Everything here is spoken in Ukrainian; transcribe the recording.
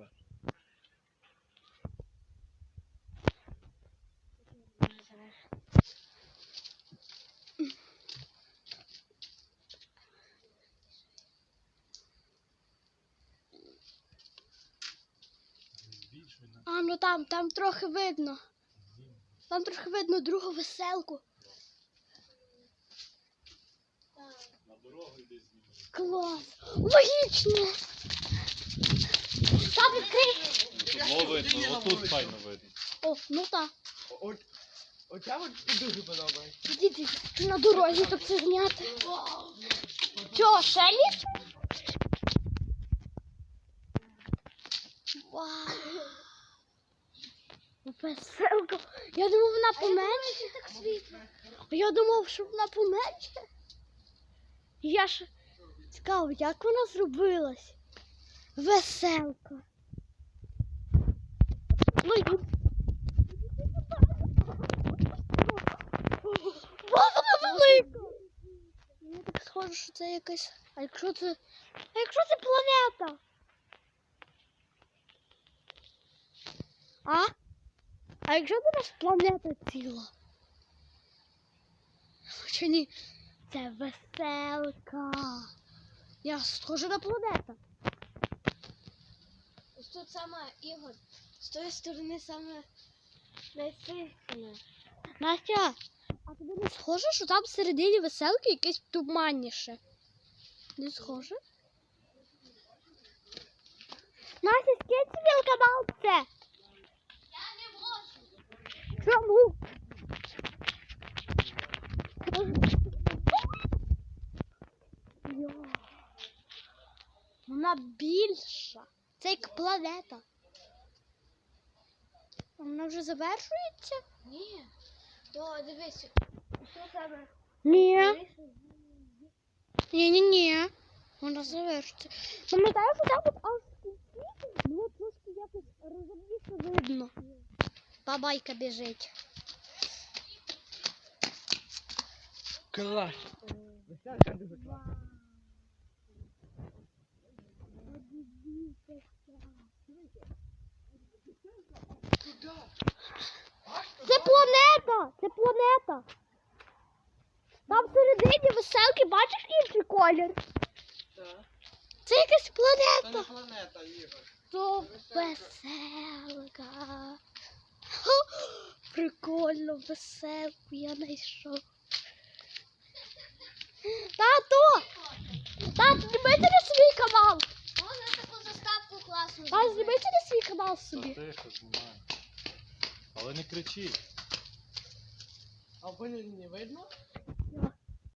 живе. А, ну там, там трохи видно. Там трохи видно другу веселку. на дорогу знімай. Клас. Логічно. Там відкрий. Тут мов видно, отут файно видно. О, ну так. От, оця от дуже подобається. Діти, на дорозі тут це зняти. Чо, ще ліпше? Вау. Веселка. Я думав, вона поменше. так світло. А я думав, що вона поменше. Я ж цікаво, як вона зробилась? Веселка. Ну, і... Вау, вона велика! Мені так схоже, що це якась. А якщо це. А якщо це планета? А? А якщо це наша планета ціла? Чи ні? Це веселка. Я схожа на планета. Ось тут саме Ігор. З тої сторони саме найсильне. Настя, а тобі не схоже, що там всередині веселки якесь туманніше? Не схоже? Настя, скинь телеканал це. Я не можу. Чому? Вона більша. Це як планета. А Вона вже завершується? Ні. То дивись, що саме Ні. Ні, ні, ні. Вона завершиться. Пам'ятаєш, що там от аж в кінці було трошки якось розумніше видно. Бабайка біжить. Клас. Веселка дуже класна. Це планета! Це планета! Там всередині веселки, бачиш інший колір? Так. Це якась Це планета. не планета, Ігор. То веселка. Прикольно, веселку я знайшов. Тато! Тато, знімайте на свій Але не кричи. А вони не видно?